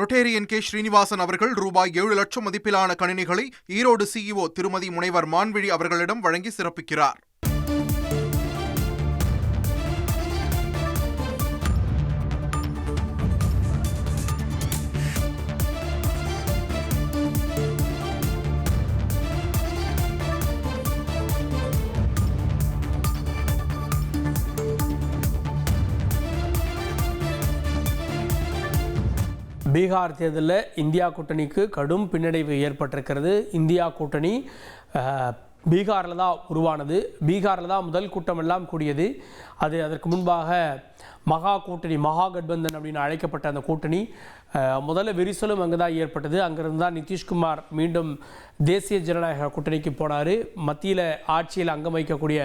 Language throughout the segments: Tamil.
Rotarian K. ஸ்ரீனிவாசன் அவர்கள் ரூபாய் ஏழு லட்சம் மதிப்பிலான கணினிகளை ஈரோடு சிஇஓ திருமதி முனைவர் மான்விழி அவர்களிடம் வழங்கி சிறப்பிக்கிறார். பீகார் தேர்தலில் இந்தியா கூட்டணிக்கு கடும் பின்னடைவு ஏற்பட்டிருக்கிறது. இந்தியா கூட்டணி பீகாரில் தான் உருவானது. பீகாரில் தான் முதல் கூட்டம் எல்லாம் கூடியது. அது அதற்கு முன்பாக மகா கூட்டணி மகா கட்பந்தன் அப்படின்னு அழைக்கப்பட்ட அந்த கூட்டணி முதல்ல விரிசலும் அங்கே தான் ஏற்பட்டது. அங்கேருந்து தான் நிதிஷ்குமார் மீண்டும் தேசிய ஜனநாயக கூட்டணிக்கு போனார். மத்தியில் ஆட்சியில் அங்கம் வைக்கக்கூடிய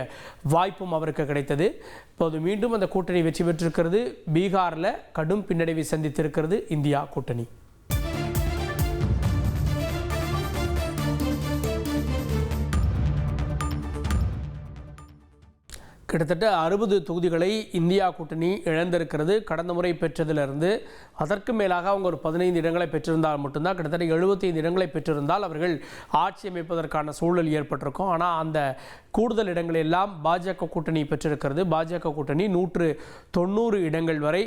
வாய்ப்பும் அவருக்கு கிடைத்தது. இப்போது மீண்டும் அந்த கூட்டணி வெற்றி பெற்றிருக்கிறது. பீகாரில் கடும் பின்னடைவை சந்தித்திருக்கிறது இந்தியா கூட்டணி. கிட்டத்தட்ட அறுபது தொகுதிகளை இந்தியா கூட்டணி இழந்திருக்கிறது. கடந்த முறை பெற்றதிலிருந்து அதற்கு மேலாக அவங்க ஒரு பதினைந்து இடங்களை பெற்றிருந்தால் மட்டும்தான் கிட்டத்தட்ட 75 இடங்களை பெற்றிருந்தால் அவர்கள் ஆட்சி அமைப்பதற்கான சூழல் ஏற்பட்டிருக்கும். ஆனால் அந்த கூடுதல் இடங்கள் எல்லாம் பாஜக கூட்டணி பெற்றிருக்கிறது. பாஜக கூட்டணி நூற்று தொண்ணூறு இடங்கள் வரை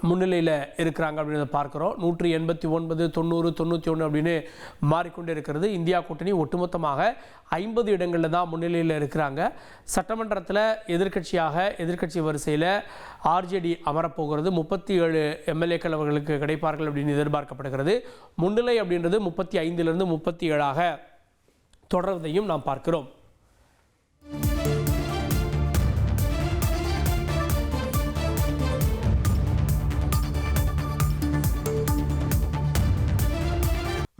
முன்னிலையில் இருக்கிறாங்க அப்படின்னு பார்க்குறோம். நூற்றி எண்பத்தி ஒன்பது தொண்ணூறு தொண்ணூற்றி ஒன்று அப்படின்னு மாறிக்கொண்டு இருக்கிறது. இந்தியா கூட்டணி ஒட்டுமொத்தமாக ஐம்பது இடங்களில் தான் முன்னிலையில் இருக்கிறாங்க. சட்டமன்றத்தில் எதிர்க்கட்சியாக எதிர்க்கட்சி வரிசையில் ஆர்ஜேடி அமரப்போகிறது. முப்பத்தி ஏழு எம்எல்ஏக்கள் அவர்களுக்கு கிடைப்பார்கள் அப்படின்னு எதிர்பார்க்கப்படுகிறது. முன்னிலை அப்படின்றது முப்பத்தி ஐந்திலிருந்து முப்பத்தி ஏழாக தொடர்வதையும் நாம் பார்க்கிறோம்.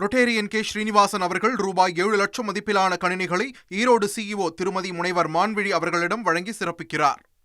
Rotarian K. ஸ்ரீனிவாசன் அவர்கள் ரூபாய் ஏழு லட்சம் மதிப்பிலான கணினிகளை ஈரோடு சிஇஓ திருமதி முனைவர் மான்விழி அவர்களிடம் வழங்கி சிறப்பிக்கிறார்.